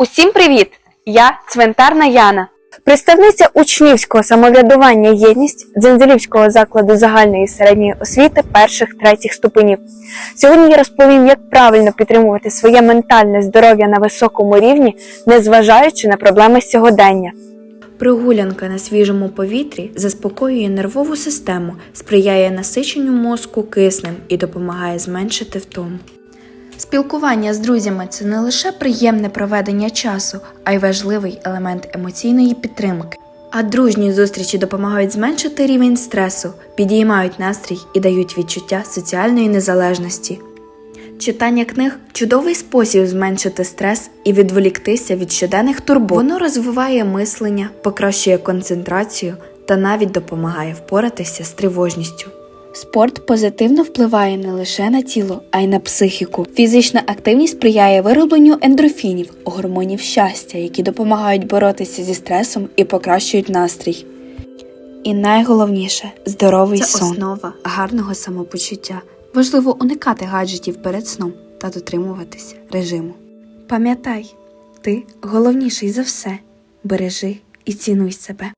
Усім привіт! Я цвинтарна Яна, представниця учнівського самоврядування єдність Дзензелівського закладу загальної і середньої освіти перших третіх ступенів. Сьогодні я розповім, як правильно підтримувати своє ментальне здоров'я на високому рівні, незважаючи на проблеми сьогодення. Прогулянка на свіжому повітрі заспокоює нервову систему, сприяє насиченню мозку киснем і допомагає зменшити втому. Спілкування з друзями це не лише приємне проведення часу, а й важливий елемент емоційної підтримки. А дружні зустрічі допомагають зменшити рівень стресу, підіймають настрій і дають відчуття соціальної незалежності. Читання книг чудовий спосіб зменшити стрес і відволіктися від щоденних турбот. Воно розвиває мислення, покращує концентрацію та навіть допомагає впоратися з тривожністю. Спорт позитивно впливає не лише на тіло, а й на психіку. Фізична активність сприяє виробленню ендорфінів, гормонів щастя, які допомагають боротися зі стресом і покращують настрій. І найголовніше здоровий Це сон. основа гарного самопочуття. Важливо уникати гаджетів перед сном та дотримуватися режиму. Пам'ятай, ти головніший за все. Бережи і цінуй себе.